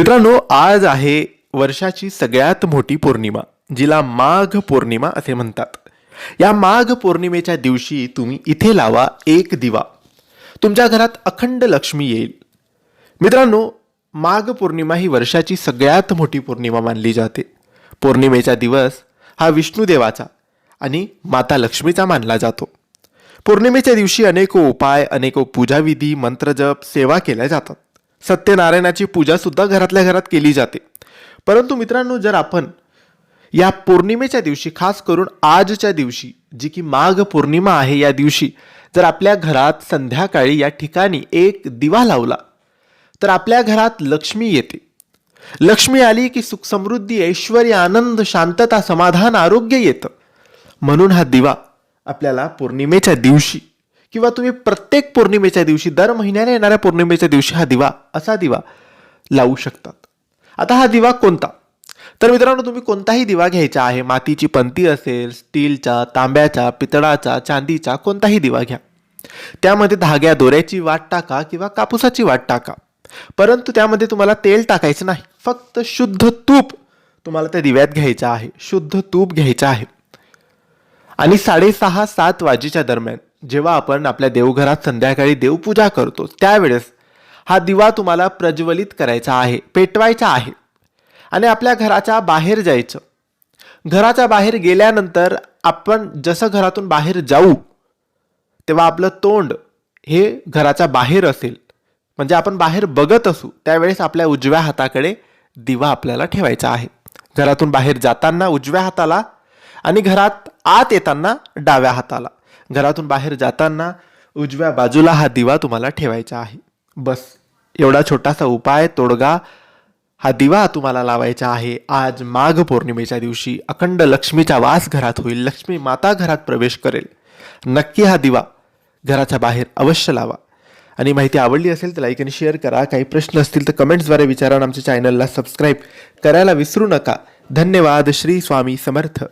मित्रांनो आज आहे वर्षाची सगळ्यात मोठी पौर्णिमा जिला माघ पौर्णिमा असे म्हणतात. या माघ पौर्णिमेच्या दिवशी तुम्ही इथे लावा एक दिवा. तुमच्या घरात अखंड लक्ष्मी येईल. मित्रांनो माघ पौर्णिमा ही वर्षाची सगळ्यात मोठी पौर्णिमा मानली जाते. पौर्णिमेचा दिवस हा विष्णुदेवाचा आणि माता लक्ष्मीचा मानला जातो. पौर्णिमेच्या दिवशी अनेक उपाय अनेक पूजाविधी मंत्रजप सेवा केल्या जातात. सत्यनारायणाची पूजासुद्धा घरातल्या घरात केली जाते. परंतु मित्रांनो जर आपण या पौर्णिमेच्या दिवशी खास करून आजच्या दिवशी जी की माघ पौर्णिमा आहे या दिवशी जर आपल्या घरात संध्याकाळी या ठिकाणी एक दिवा लावला तर आपल्या घरात लक्ष्मी येते. लक्ष्मी आली की सुख समृद्धी ऐश्वर आनंद शांतता समाधान आरोग्य येतं. म्हणून हा दिवा आपल्याला पौर्णिमेच्या दिवशी किंवा तुम्ही प्रत्येक पौर्णिमेच्या दिवशी दर महिन्याने येणाऱ्या पौर्णिमेच्या दिवशी हा दिवा असा दिवा लावू शकतात. आता हा दिवा कोणता? तर मित्रांनो तुम्ही कोणताही दिवा घ्यायचा आहे मातीची पंती असेल स्टीलचा तांब्याचा पितळाचा चांदीचा कोणताही दिवा घ्या. त्यामध्ये धाग्या दोऱ्याची वाट टाका किंवा कापूसाची वाट टाका. परंतु त्यामध्ये तुम्हाला तेल टाकायचं नाही. फक्त शुद्ध तूप तुम्हाला त्या दिव्यात घ्यायचं आहे. शुद्ध तूप घ्यायचं आहे. आणि साडेसहा सात वाजेच्या दरम्यान जेव्हा आपण आपल्या देवघरात संध्याकाळी देवपूजा करतो त्यावेळेस हा दिवा तुम्हाला प्रज्वलित करायचा आहे पेटवायचा आहे. आणि आपल्या घराच्या बाहेर जायचं. घराच्या बाहेर गेल्यानंतर आपण जसं घरातून बाहेर जाऊ तेव्हा आपलं तोंड हे घराच्या बाहेर असेल. म्हणजे आपण बाहेर बघत असू त्यावेळेस आपल्या उजव्या हाताकडे दिवा आपल्याला ठेवायचा आहे. घरातून बाहेर जाताना उजव्या हाताला आणि घरात आत येताना डाव्या हाताला. घरातून बाहेर जाताना उजव्या बाजूला हा दिवा तुम्हाला ठेवायचा आहे. बस. एवढा छोटासा उपाय तोडगा हा दिवा तुम्हाला लावायचा आहे. आज माघ पौर्णिमेच्या दिवशी अखंड लक्ष्मीचा वास घरात होईल. लक्ष्मी माता घरात प्रवेश करेल. नक्की हा दिवा घराच्या बाहेर अवश्य लावा. आणि माहिती आवडली असेल तर लाईक आणि शेअर करा. काही प्रश्न असतील तर कमेंट्सद्वारे विचारा आणि आमच्या चॅनलला सबस्क्राईब करायला विसरू नका. धन्यवाद. श्री स्वामी समर्थ.